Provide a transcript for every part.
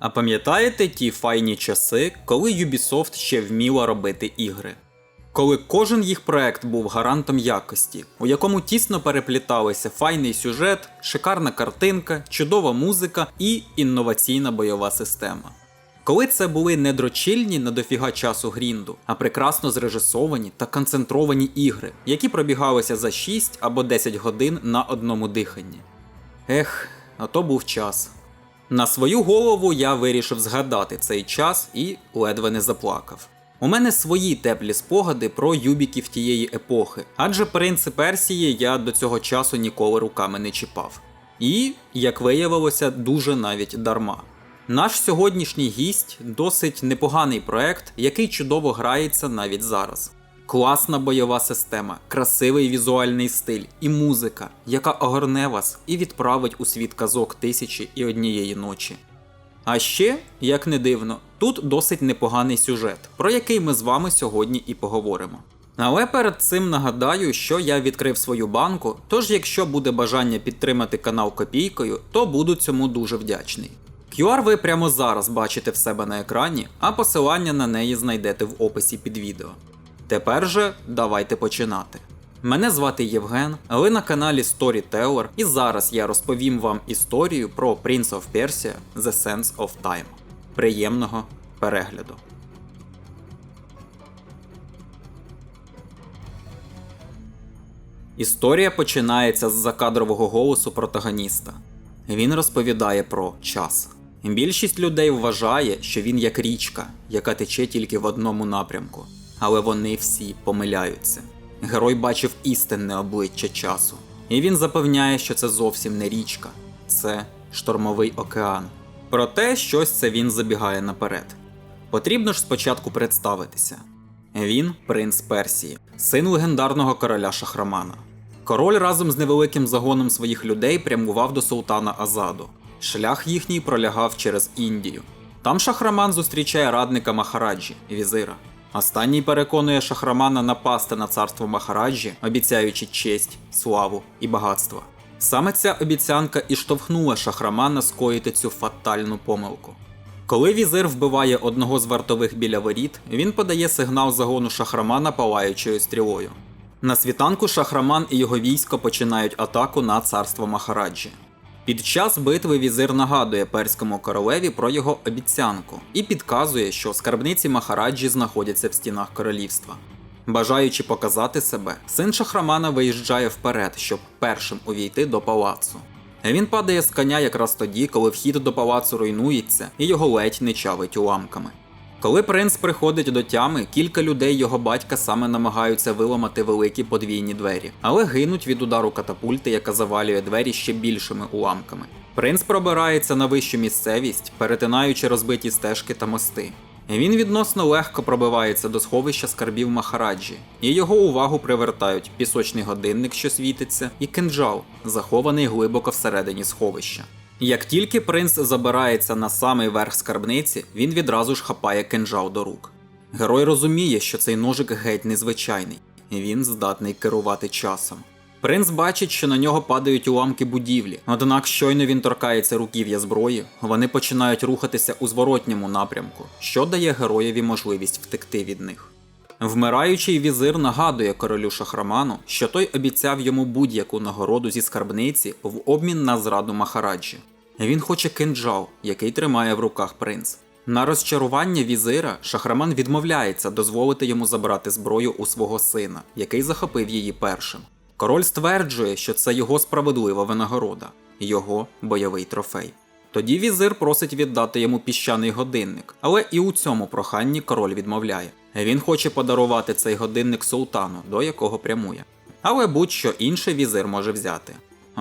А пам'ятаєте ті файні часи, коли Ubisoft ще вміла робити ігри? Коли кожен їх проект був гарантом якості, у якому тісно перепліталися файний сюжет, шикарна картинка, чудова музика і інноваційна бойова система. Коли це були не дрочильні на дофіга часу грінду, а прекрасно зрежисовані та концентровані ігри, які пробігалися за 6 або 10 годин на одному диханні. Ех, а то був час. На свою голову я вирішив згадати цей час і ледве не заплакав. У мене свої теплі спогади про юбіків тієї епохи, адже принци Персії я до цього часу ніколи руками не чіпав. І, як виявилося, дуже навіть дарма. Наш сьогоднішній гість досить непоганий проект, який чудово грається навіть зараз. Класна бойова система, красивий візуальний стиль і музика, яка огорне вас і відправить у світ казок тисячі і однієї ночі. А ще, як не дивно, тут досить непоганий сюжет, про який ми з вами сьогодні і поговоримо. Але перед цим нагадаю, що я відкрив свою банку, тож якщо буде бажання підтримати канал копійкою, то буду цьому дуже вдячний. QR ви прямо зараз бачите в себе на екрані, а посилання на неї знайдете в описі під відео. Тепер же давайте починати. Мене звати Євген, ви на каналі Storyteller, і зараз я розповім вам історію про Prince of Persia The Sense of Time. Приємного перегляду. Історія починається з закадрового голосу протагоніста. Він розповідає про час. Більшість людей вважає, що він як річка, яка тече тільки в одному напрямку, але вони всі помиляються. Герой бачив істинне обличчя часу, і він запевняє, що це зовсім не річка, це штормовий океан. Проте щось це він забігає наперед. Потрібно ж спочатку представитися. Він принц Персії, син легендарного короля Шахрамана. Король разом з невеликим загоном своїх людей прямував до султана Азаду. Шлях їхній пролягав через Індію. Там Шахраман зустрічає радника Махараджі, візира. Останній переконує Шахрамана напасти на царство Махараджі, обіцяючи честь, славу і багатство. Саме ця обіцянка і штовхнула Шахрамана скоїти цю фатальну помилку. Коли візир вбиває одного з вартових біля воріт, він подає сигнал загону Шахрамана палаючою стрілою. На світанку Шахраман і його військо починають атаку на царство Махараджі. Під час битви візир нагадує перському королеві про його обіцянку і підказує, що скарбниці Махараджі знаходяться в стінах королівства. Бажаючи показати себе, син Шахрамана виїжджає вперед, щоб першим увійти до палацу. Він падає з коня якраз тоді, коли вхід до палацу руйнується і його ледь не чавить уламками. Коли принц приходить до тями, кілька людей його батька саме намагаються виламати великі подвійні двері, але гинуть від удару катапульти, яка завалює двері ще більшими уламками. Принц пробирається на вищу місцевість, перетинаючи розбиті стежки та мости. Він відносно легко пробивається до сховища скарбів Махараджі, і його увагу привертають пісочний годинник, що світиться, і кинджал, захований глибоко всередині сховища. Як тільки принц забирається на самий верх скарбниці, він відразу ж хапає кинджал до рук. Герой розуміє, що цей ножик геть незвичайний, і він здатний керувати часом. Принц бачить, що на нього падають уламки будівлі, однак щойно він торкається руків'я зброї, вони починають рухатися у зворотньому напрямку, що дає героєві можливість втекти від них. Вмираючий візир нагадує королю Шахраману, що той обіцяв йому будь-яку нагороду зі скарбниці в обмін на зраду Махараджі. Він хоче кинджал, який тримає в руках принц. На розчарування візира Шахраман відмовляється дозволити йому забрати зброю у свого сина, який захопив її першим. Король стверджує, що це його справедлива винагорода, його бойовий трофей. Тоді візир просить віддати йому піщаний годинник, але і у цьому проханні король відмовляє. Він хоче подарувати цей годинник султану, до якого прямує. Але будь-що інше візир може взяти.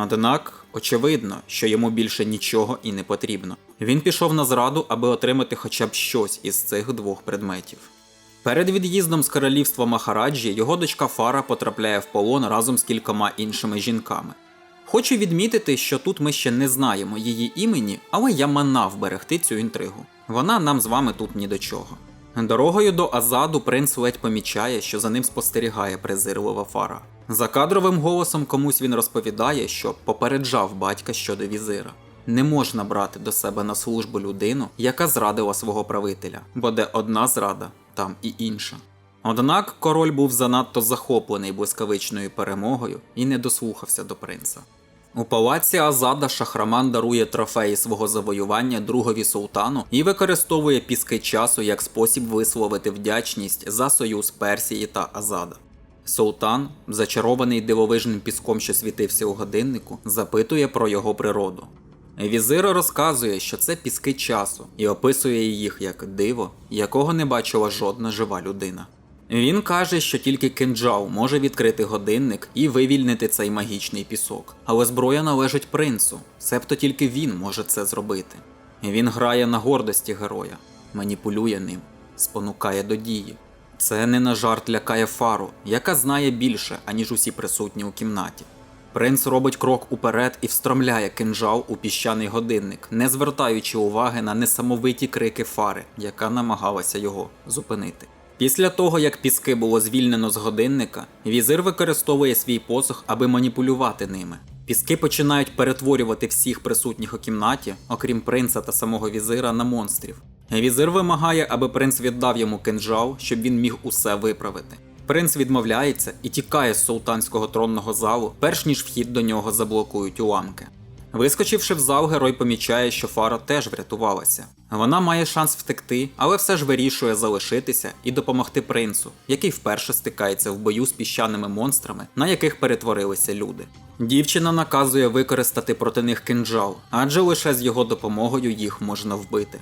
Однак, очевидно, що йому більше нічого і не потрібно. Він пішов на зраду, аби отримати хоча б щось із цих двох предметів. Перед від'їздом з королівства Махараджі його дочка Фара потрапляє в полон разом з кількома іншими жінками. Хочу відмітити, що тут ми ще не знаємо її імені, але я манав берегти цю інтригу. Вона нам з вами тут ні до чого. Дорогою до Азаду принц ледь помічає, що за ним спостерігає презирлива фара. За кадровим голосом комусь він розповідає, що попереджав батька щодо візира. Не можна брати до себе на службу людину, яка зрадила свого правителя, бо де одна зрада, там і інша. Однак король був занадто захоплений блискавичною перемогою і не дослухався до принца. У палаці Азада Шахраман дарує трофеї свого завоювання другові султану і використовує піски часу як спосіб висловити вдячність за союз Персії та Азада. Султан, зачарований дивовижним піском, що світився у годиннику, запитує про його природу. Візир розказує, що це піски часу, і описує їх як диво, якого не бачила жодна жива людина. Він каже, що тільки кинджал може відкрити годинник і вивільнити цей магічний пісок, але зброя належить принцу, себто тільки він може це зробити. Він грає на гордості героя, маніпулює ним, спонукає до дії. Це не на жарт лякає фару, яка знає більше, аніж усі присутні у кімнаті. Принц робить крок уперед і встромляє кинжал у піщаний годинник, не звертаючи уваги на несамовиті крики фари, яка намагалася його зупинити. Після того, як піски було звільнено з годинника, візир використовує свій посох, аби маніпулювати ними. Піски починають перетворювати всіх присутніх у кімнаті, окрім принца та самого візира, на монстрів. Візир вимагає, аби принц віддав йому кинжал, щоб він міг усе виправити. Принц відмовляється і тікає з султанського тронного залу, перш ніж вхід до нього заблокують уламки. Вискочивши в зал, герой помічає, що Фара теж врятувалася. Вона має шанс втекти, але все ж вирішує залишитися і допомогти принцу, який вперше стикається в бою з піщаними монстрами, на яких перетворилися люди. Дівчина наказує використати проти них кинджал, адже лише з його допомогою їх можна вбити.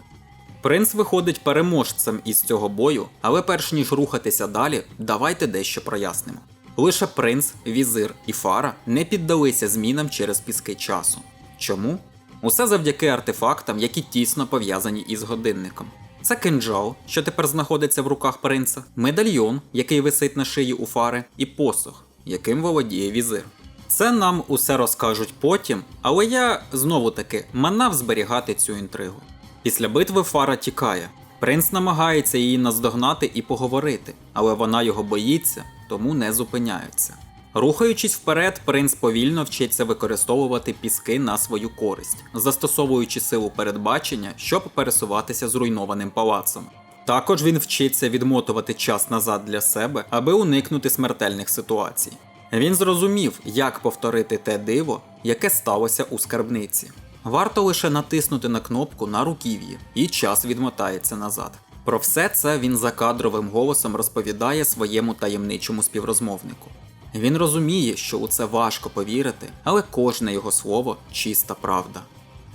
Принц виходить переможцем із цього бою, але перш ніж рухатися далі, давайте дещо прояснимо. Лише принц, візир і фара не піддалися змінам через піски часу. Чому? Усе завдяки артефактам, які тісно пов'язані із годинником. Це кинджал, що тепер знаходиться в руках принца, медальйон, який висить на шиї у фари, і посох, яким володіє візир. Це нам усе розкажуть потім, але я знову таки манав зберігати цю інтригу. Після битви Фара тікає. Принц намагається її наздогнати і поговорити, але вона його боїться, тому не зупиняється. Рухаючись вперед, принц повільно вчиться використовувати піски на свою користь, застосовуючи силу передбачення, щоб пересуватися зруйнованим палацом. Також він вчиться відмотувати час назад для себе, аби уникнути смертельних ситуацій. Він зрозумів, як повторити те диво, яке сталося у скарбниці. Варто лише натиснути на кнопку на руків'ї, і час відмотається назад. Про все це він закадровим голосом розповідає своєму таємничому співрозмовнику. Він розуміє, що у це важко повірити, але кожне його слово чиста правда.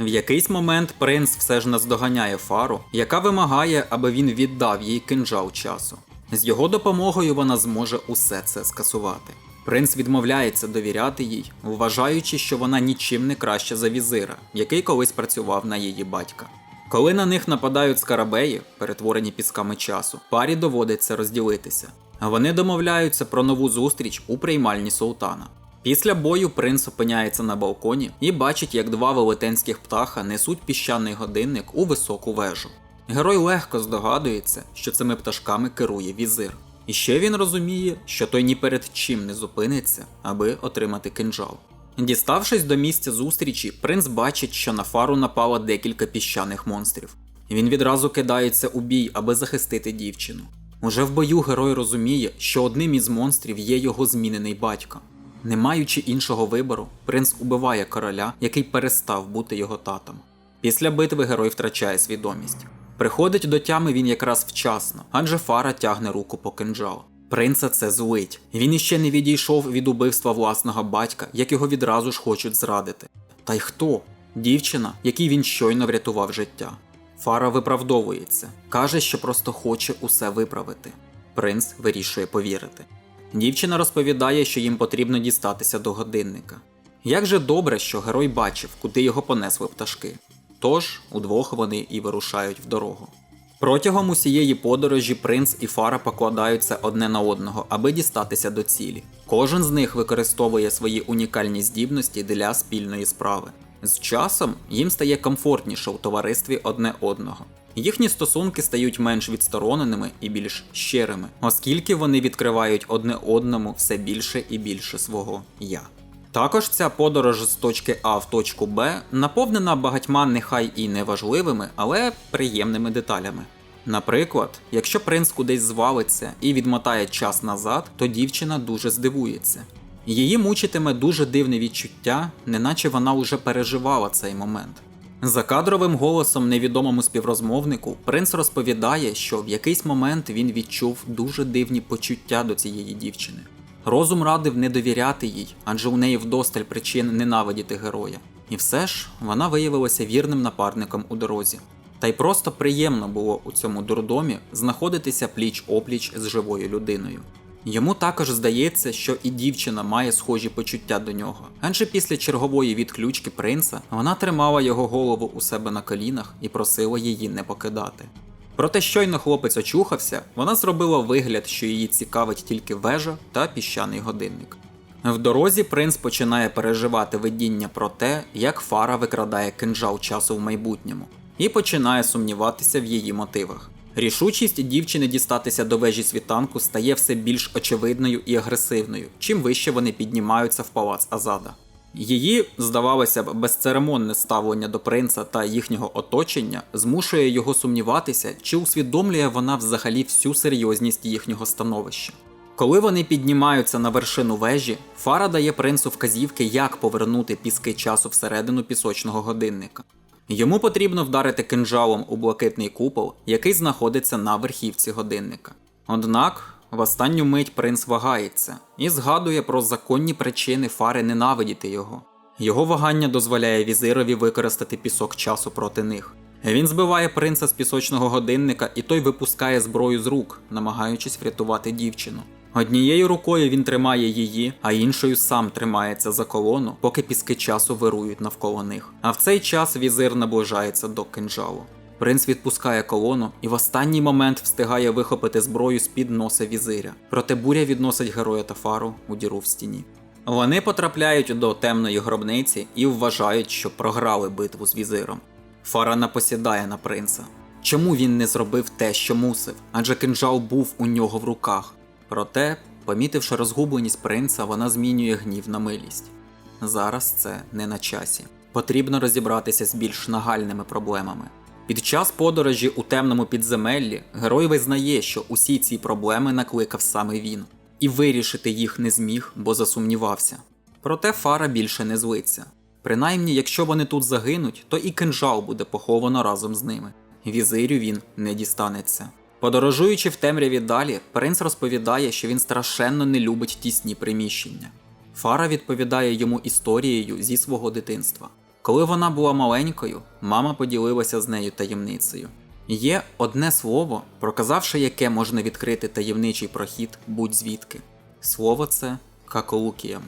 В якийсь момент принц все ж наздоганяє фару, яка вимагає, аби він віддав їй кинджал часу. З його допомогою вона зможе усе це скасувати. Принц відмовляється довіряти їй, вважаючи, що вона нічим не краща за візира, який колись працював на її батька. Коли на них нападають скарабеї, перетворені пісками часу, парі доводиться розділитися. Вони домовляються про нову зустріч у приймальні султана. Після бою принц опиняється на балконі і бачить, як два велетенських птаха несуть піщаний годинник у високу вежу. Герой легко здогадується, що цими пташками керує візир. І ще він розуміє, що той ні перед чим не зупиниться, аби отримати кинджал. Діставшись до місця зустрічі, принц бачить, що на фару напало декілька піщаних монстрів. Він відразу кидається у бій, аби захистити дівчину. Уже в бою герой розуміє, що одним із монстрів є його змінений батько. Не маючи іншого вибору, принц убиває короля, який перестав бути його татом. Після битви герой втрачає свідомість. Приходить до тями він якраз вчасно, адже фара тягне руку по кинджал. Принца це злить. Він іще не відійшов від убивства власного батька, як його відразу ж хочуть зрадити. Та й хто? Дівчина, якій він щойно врятував життя. Фара виправдовується, каже, що просто хоче усе виправити. Принц вирішує повірити. Дівчина розповідає, що їм потрібно дістатися до годинника. Як же добре, що герой бачив, куди його понесли пташки. Тож удвох вони і вирушають в дорогу. Протягом усієї подорожі принц і Фара покладаються одне на одного, аби дістатися до цілі. Кожен з них використовує свої унікальні здібності для спільної справи. З часом їм стає комфортніше у товаристві одне одного. Їхні стосунки стають менш відстороненими і більш щирими, оскільки вони відкривають одне одному все більше і більше свого я. Також ця подорож з точки А в точку Б наповнена багатьма нехай і неважливими, але приємними деталями. Наприклад, якщо принц кудись звалиться і відмотає час назад, то дівчина дуже здивується. Її мучитиме дуже дивне відчуття, неначе вона уже переживала цей момент. За кадровим голосом невідомому співрозмовнику принц розповідає, що в якийсь момент він відчув дуже дивні почуття до цієї дівчини. Розум радив не довіряти їй, адже у неї вдосталь причин ненавидіти героя. І все ж вона виявилася вірним напарником у дорозі. Та й просто приємно було у цьому дурдомі знаходитися пліч опліч з живою людиною. Йому також здається, що і дівчина має схожі почуття до нього, адже після чергової відключки принца вона тримала його голову у себе на колінах і просила її не покидати. Проте щойно хлопець очухався, вона зробила вигляд, що її цікавить тільки вежа та піщаний годинник. В дорозі принц починає переживати видіння про те, як Фара викрадає кинджал часу в майбутньому, і починає сумніватися в її мотивах. Рішучість дівчини дістатися до вежі світанку стає все більш очевидною і агресивною, чим вище вони піднімаються в палац Азада. Її, здавалося б, безцеремонне ставлення до принца та їхнього оточення змушує його сумніватися, чи усвідомлює вона взагалі всю серйозність їхнього становища. Коли вони піднімаються на вершину вежі, Фара дає принцу вказівки, як повернути піски часу всередину пісочного годинника. Йому потрібно вдарити кинджалом у блакитний купол, який знаходиться на верхівці годинника. Однак, в останню мить принц вагається і згадує про законні причини фари ненавидіти його. Його вагання дозволяє візирові використати пісок часу проти них. Він збиває принца з пісочного годинника, і той випускає зброю з рук, намагаючись врятувати дівчину. Однією рукою він тримає її, а іншою сам тримається за колону, поки піски часу вирують навколо них. А в цей час візир наближається до кинджалу. Принц відпускає колону і в останній момент встигає вихопити зброю з під носа візиря. Проте буря відносить героя та фару у діру в стіні. Вони потрапляють до темної гробниці і вважають, що програли битву з візиром. Фара напосідає на принца. Чому він не зробив те, що мусив? Адже кинджал був у нього в руках. Проте, помітивши розгубленість принца, вона змінює гнів на милість. Зараз це не на часі. Потрібно розібратися з більш нагальними проблемами. Під час подорожі у темному підземеллі герой визнає, що усі ці проблеми накликав саме він, і вирішити їх не зміг, бо засумнівався. Проте Фара більше не злиться. Принаймні, якщо вони тут загинуть, то і кинжал буде поховано разом з ними. Візирю він не дістанеться. Подорожуючи в темряві далі, принц розповідає, що він страшенно не любить тісні приміщення. Фара відповідає йому історією зі свого дитинства. Коли вона була маленькою, мама поділилася з нею таємницею. Є одне слово, проказавши яке можна відкрити таємничий прохід будь-звідки. Слово це каколукіям.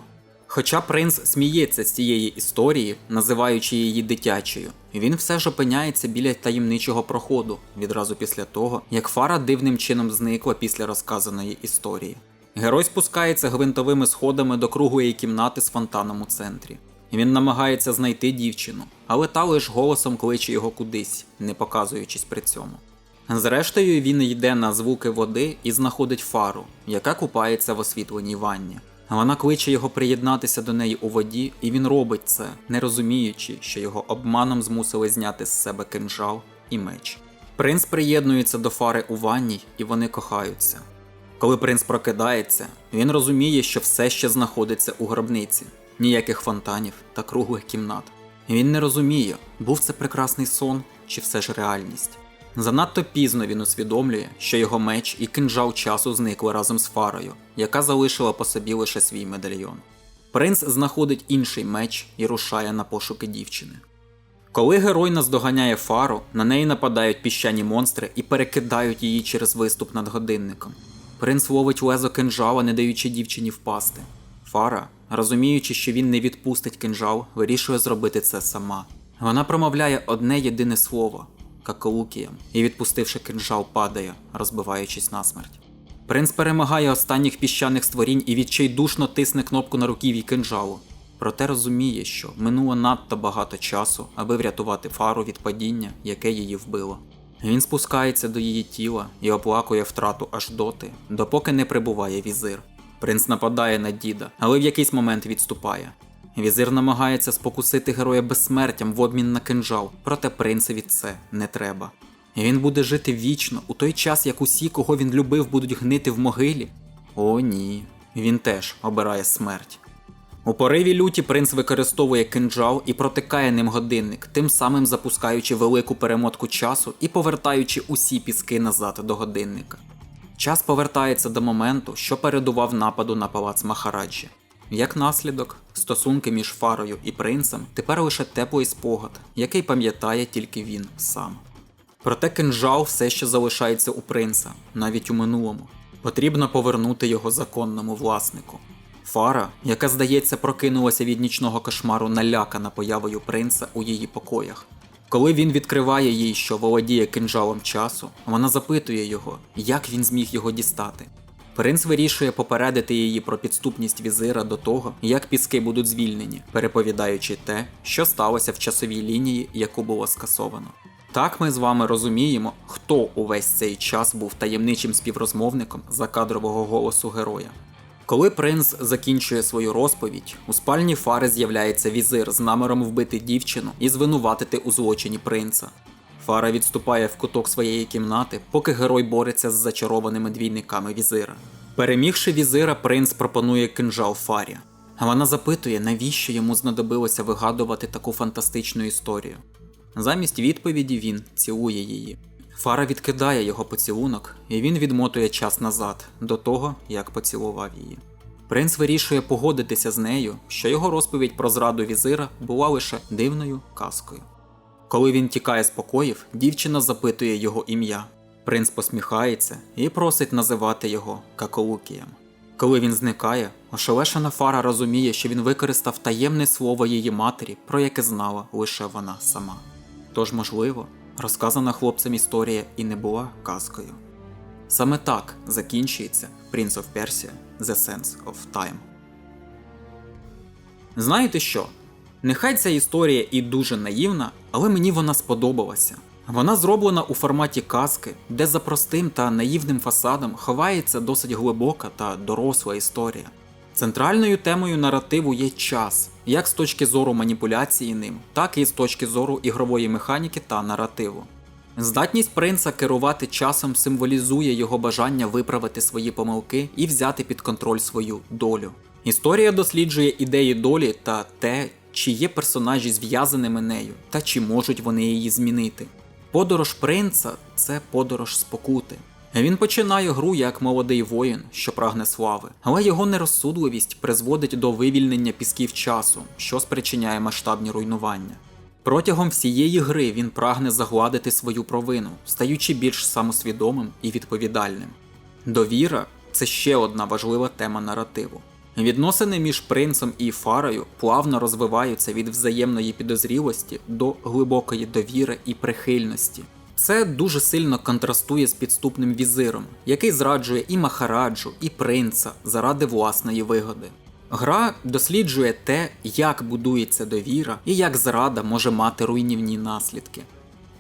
Хоча принц сміється з цієї історії, називаючи її дитячою, він все ж опиняється біля таємничого проходу відразу після того, як Фара дивним чином зникла після розказаної історії. Герой спускається гвинтовими сходами до круглої кімнати з фонтаном у центрі. Він намагається знайти дівчину, але та лиш голосом кличе його кудись, не показуючись при цьому. Зрештою, він йде на звуки води і знаходить фару, яка купається в освітленій ванні. Вона кличе його приєднатися до неї у воді, і він робить це, не розуміючи, що його обманом змусили зняти з себе кинжал і меч. Принц приєднується до фари у ванній, і вони кохаються. Коли принц прокидається, він розуміє, що все ще знаходиться у гробниці, ніяких фонтанів та круглих кімнат. Він не розуміє, був це прекрасний сон чи все ж реальність. Занадто пізно він усвідомлює, що його меч і кинжал часу зникли разом з фарою, яка залишила по собі лише свій медальйон. Принц знаходить інший меч і рушає на пошуки дівчини. Коли герой наздоганяє фару, на неї нападають піщані монстри і перекидають її через виступ над годинником. Принц ловить лезо кинжала, не даючи дівчині впасти. Фара, розуміючи, що він не відпустить кинжал, вирішує зробити це сама. Вона промовляє одне єдине слово каколукіям, і, відпустивши кинжал, падає, розбиваючись насмерть. Принц перемагає останніх піщаних створінь і відчайдушно тисне кнопку на руків'ї кинжалу. Проте розуміє, що минуло надто багато часу, аби врятувати фару від падіння, яке її вбило. Він спускається до її тіла і оплакує втрату аж доти, допоки не прибуває візир. Принц нападає на діда, але в якийсь момент відступає. Візир намагається спокусити героя безсмертям в обмін на кинжал, проте принцеві це не треба. І Він буде жити вічно, у той час, як усі, кого він любив, будуть гнити в могилі. О, ні, він теж обирає смерть. У пориві люті принц використовує кинджал і протикає ним годинник, тим самим запускаючи велику перемотку часу і повертаючи усі піски назад до годинника. Час повертається до моменту, що передував нападу на палац Махараджі. Як наслідок, стосунки між Фарою і принцем тепер лише теплий спогад, який пам'ятає тільки він сам. Проте кинжал все ще залишається у принца, навіть у минулому. Потрібно повернути його законному власнику. Фара, яка, здається, прокинулася від нічного кошмару налякана появою принца у її покоях. Коли він відкриває їй, що володіє кинжалом часу, вона запитує його, як він зміг його дістати. Принц вирішує попередити її про підступність візира до того, як піски будуть звільнені, переповідаючи те, що сталося в часовій лінії, яку було скасовано. Так ми з вами розуміємо, хто увесь цей час був таємничим співрозмовником закадрового голосу героя. Коли принц закінчує свою розповідь, у спальні Фари з'являється візир з наміром вбити дівчину і звинуватити у злочині принца. Фара відступає в куток своєї кімнати, поки герой бореться з зачарованими двійниками візира. Перемігши візира, принц пропонує кинжал Фарі. Вона запитує, навіщо йому знадобилося вигадувати таку фантастичну історію. Замість відповіді він цілує її. Фара відкидає його поцілунок, і він відмотує час назад, до того, як поцілував її. Принц вирішує погодитися з нею, що його розповідь про зраду візира була лише дивною казкою. Коли він тікає з покоїв, дівчина запитує його ім'я. Принц посміхається і просить називати його Каколукієм. Коли він зникає, ошелешена Фара розуміє, що він використав таємне слово її матері, про яке знала лише вона сама. Тож, можливо, розказана хлопцем історія і не була казкою. Саме так закінчується Prince of Persia The Sense of Time. Знаєте що? Нехай ця історія і дуже наївна, але мені вона сподобалася. Вона зроблена у форматі казки, де за простим та наївним фасадом ховається досить глибока та доросла історія. Центральною темою наративу є час, як з точки зору маніпуляції ним, так і з точки зору ігрової механіки та наративу. Здатність принца керувати часом символізує його бажання виправити свої помилки і взяти під контроль свою долю. Історія досліджує ідеї долі та те, чи є персонажі зв'язаними нею, та чи можуть вони її змінити. Подорож принца це подорож спокути. Він починає гру як молодий воїн, що прагне слави, але його нерозсудливість призводить до вивільнення пісків часу, що спричиняє масштабні руйнування. Протягом всієї гри він прагне загладити свою провину, стаючи більш самосвідомим і відповідальним. Довіра це ще одна важлива тема наративу. Відносини між принцем і фарою плавно розвиваються від взаємної підозрілості до глибокої довіри і прихильності. Це дуже сильно контрастує з підступним візиром, який зраджує і Махараджу, і принца заради власної вигоди. Гра досліджує те, як будується довіра і як зрада може мати руйнівні наслідки.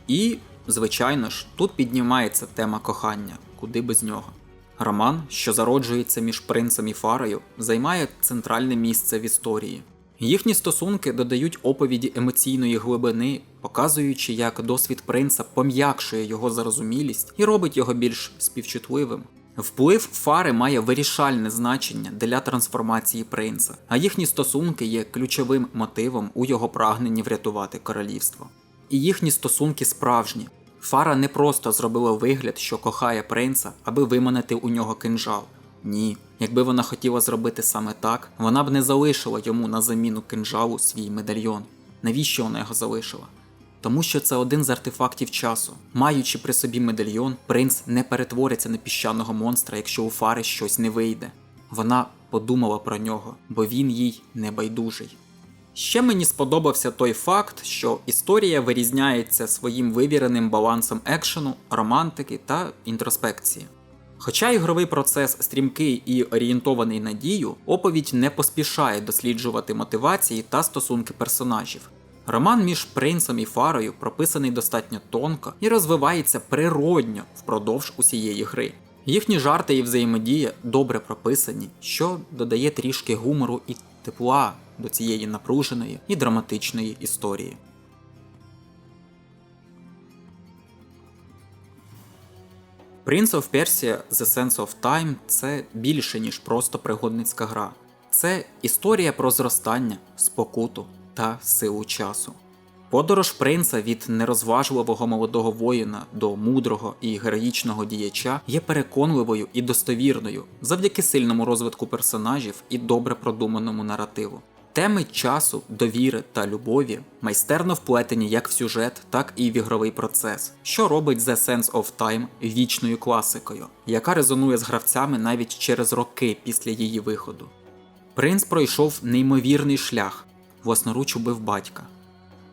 І, звичайно ж, тут піднімається тема кохання, куди без нього. Роман, що зароджується між принцем і фарою, займає центральне місце в історії. Їхні стосунки додають оповіді емоційної глибини, показуючи, як досвід принца пом'якшує його зарозумілість і робить його більш співчутливим. Вплив фари має вирішальне значення для трансформації принца, а їхні стосунки є ключовим мотивом у його прагненні врятувати королівство. І їхні стосунки справжні. Фара не просто зробила вигляд, що кохає принца, аби виманити у нього кинжал. Ні, якби вона хотіла зробити саме так, вона б не залишила йому на заміну кинжалу свій медальйон. Навіщо вона його залишила? Тому що це один з артефактів часу. Маючи при собі медальйон, принц не перетвориться на піщаного монстра, якщо у фари щось не вийде. Вона подумала про нього, бо він їй не байдужий. Ще мені сподобався той факт, що історія вирізняється своїм вивіреним балансом екшену, романтики та інтроспекції. Хоча ігровий процес стрімкий і орієнтований на дію, оповідь не поспішає досліджувати мотивації та стосунки персонажів. Роман між принцем і фарою прописаний достатньо тонко і розвивається природньо впродовж усієї гри. Їхні жарти і взаємодія добре прописані, що додає трішки гумору і тепла до цієї напруженої і драматичної історії. Prince of Persia The Sense of Time це більше, ніж просто пригодницька гра. Це історія про зростання, спокуту та силу часу. Подорож принца від нерозважливого молодого воїна до мудрого і героїчного діяча є переконливою і достовірною завдяки сильному розвитку персонажів і добре продуманому наративу. Теми часу, довіри та любові майстерно вплетені як в сюжет, так і в ігровий процес, що робить The Sense of Time вічною класикою, яка резонує з гравцями навіть через роки після її виходу. Принц пройшов неймовірний шлях, власноруч убив батька,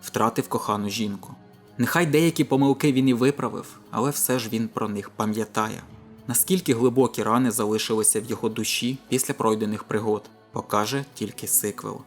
втратив кохану жінку. Нехай деякі помилки він і виправив, але все ж він про них пам'ятає. Наскільки глибокі рани залишилися в його душі після пройдених пригод, покаже тільки сиквел.